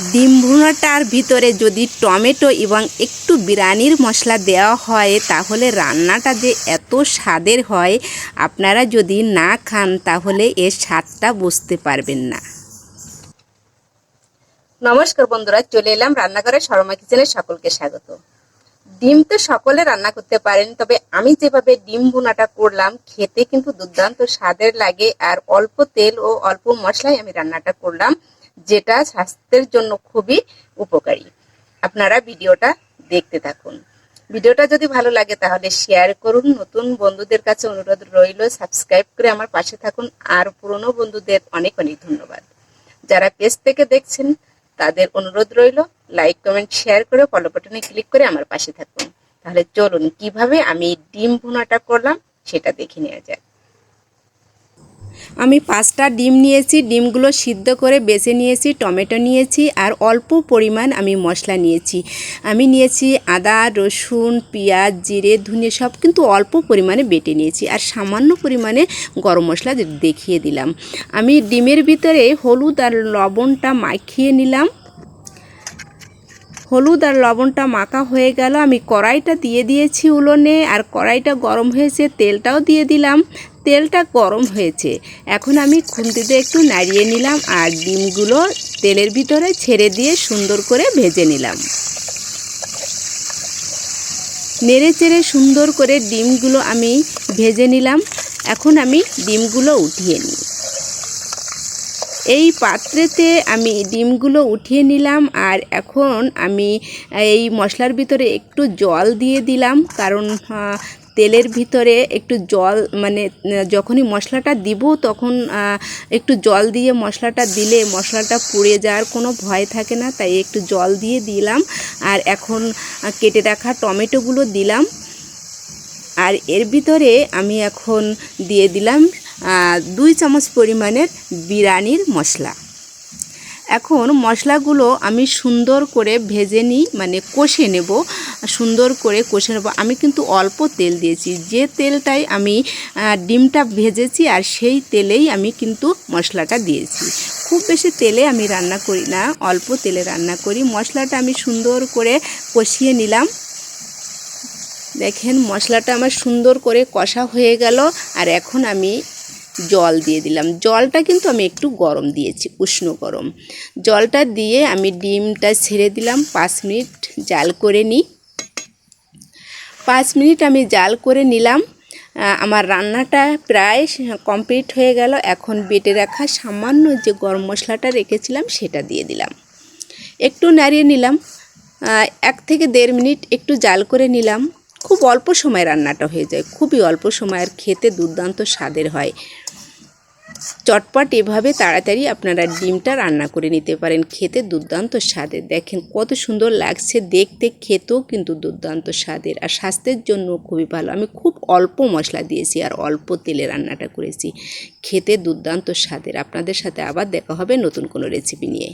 ডিম ভুনাটার ভিতরে যদি টমেটো এবং একটু বিরিয়ানির মশলা দেওয়া হয়, তাহলে রান্নাটা যে এত স্বাদের হয়, আপনারা যদি না খান, তাহলে এর স্বাদটা বুঝতে পারবেন না। নমস্কার বন্ধুরা, চলে এলাম রান্নাঘরে শর্মা কিচেনে সকলকে স্বাগত। ডিম তো সকলে রান্না করতে পারেন, তবে আমি যেভাবে ডিম ভুনাটা করলাম, খেতে কিন্তু দুর্দান্ত স্বাদের লাগে, আর অল্প তেল ও অল্প মশলায় আমি রান্নাটা করলাম। যেটা স্বাস্থ্যের জন্য খুবই উপকারী। আপনারা ভিডিওটা দেখতে থাকুন। ভিডিওটা যদি ভালো লাগে তাহলে শেয়ার করুন। নতুন বন্ধুদের কাছে অনুরোধ রইল সাবস্ক্রাইব করে আমার পাশে থাকুন। আর পুরনো বন্ধুদের অনেক অনেক ধন্যবাদ। যারা পেজ থেকে দেখছেন, তাদের অনুরোধ রইল লাইক কমেন্ট শেয়ার করে ফলো বাটনে ক্লিক করে আমার পাশে থাকুন। তাহলে চলুন, কীভাবে আমি ডিম ভুনাটা করলাম, সেটা দেখে নেওয়া যাক। আমি পাঁচটা ডিম নিয়েছি, ডিমগুলো সিদ্ধ করে বেছে নিয়েছি, টমেটো নিয়েছি আর অল্প পরিমাণ আমি মশলা নিয়েছি। আমি নিয়েছি আদা, রসুন, পেঁয়াজ, জিরে ধনিয়া সব কিন্তু অল্প পরিমাণে বেটে নিয়েছি আর সামান্য পরিমাণে গরম মশলা দেখিয়ে দিলাম। আমি ডিমের ভিতরে হলুদ আর লবণটা মাখিয়ে নিলাম। হলুদ আর লবণটা মাখা হয়ে গেল। আমি কড়াইটা দিয়ে দিয়েছি উলোনে আর কড়াইটা গরম হয়েছে, তেলটাও দিয়ে দিলাম। তেলটা গরম হয়েছে। এখন আমি খুন্তিতে একটু নাড়িয়ে নিলাম আর ডিমগুলো তেলের ভিতরে ছেড়ে দিয়ে সুন্দর করে ভেজে নিলাম। নেড়ে চেড়ে সুন্দর করে ডিমগুলো আমি ভেজে নিলাম। এখন আমি ডিমগুলো উঠিয়ে নিই। এই পাত্রেতে আমি ডিমগুলো উঠিয়ে নিলাম আর এখন আমি এই মশলার ভিতরে একটু জল দিয়ে দিলাম। কারণ তেলের ভিতরে একটু জল মানে যখনই মশলাটা দিব তখন একটু জল দিয়ে মশলাটা দিলে মশলাটা পুড়ে যাওয়ার কোনো ভয় থাকে না, তাই একটু জল দিয়ে দিলাম। আর এখন কেটে রাখা টমেটোগুলো দিলাম। আর এর ভিতরে আমি এখন দিয়ে দিলাম দুই চামচ পরিমাণের বিরিয়ানির মশলা। এখন মশলাগুলো আমি সুন্দর করে ভেজে নিই মানে কষে নেব। সুন্দর করে কষে নেব। আমি কিন্তু অল্প তেল দিয়েছি। যে তেলটাই আমি ডিমটা ভেজেছি আর সেই তেলেই আমি কিন্তু মশলাটা দিয়েছি। খুব বেশি তেলে আমি রান্না করি না, অল্প তেলে রান্না করি। মশলাটা আমি সুন্দর করে কষিয়ে নিলাম। দেখেন মশলাটা আমার সুন্দর করে কষা হয়ে গেল। আর এখন আমি জল দিয়ে দিলাম। জলটা কিন্তু আমি একটু গরম দিয়েছি, উষ্ণ গরম। জলটা দিয়ে আমি ডিমটা ছেড়ে দিলাম, পাঁচ মিনিট জাল করে নিই। পাঁচ মিনিট আমি জাল করে নিলাম। আমার রান্নাটা প্রায় কমপ্লিট হয়ে গেল। এখন বেটে রাখা সামান্য যে গরম মশলাটা রেখেছিলাম, সেটা দিয়ে দিলাম। একটু নাড়িয়ে নিলাম। এক থেকে দেড় মিনিট একটু জাল করে নিলাম। খুব অল্প সময় রান্নাটা হয়ে যায়। খুবই অল্প সময় আর খেতে দুর্দান্ত স্বাদের হয়। চটপট এভাবে তাড়াতাড়ি আপনারা ডিমটা রান্না করে নিতে পারেন। খেতে দুর্দান্ত স্বাদের। দেখেন কত সুন্দর লাগছে। দেখতে খেতেও কিন্তু দুর্দান্ত স্বাদের। আর স্বাস্থ্যের জন্য খুবই ভালো। আমি খুব অল্প মশলা দিয়েছি আর অল্প তেলে রান্নাটা করেছি। খেতে দুর্দান্ত স্বাদের। আপনাদের সাথে আবার দেখা হবে নতুন কোনো রেসিপি নিয়ে।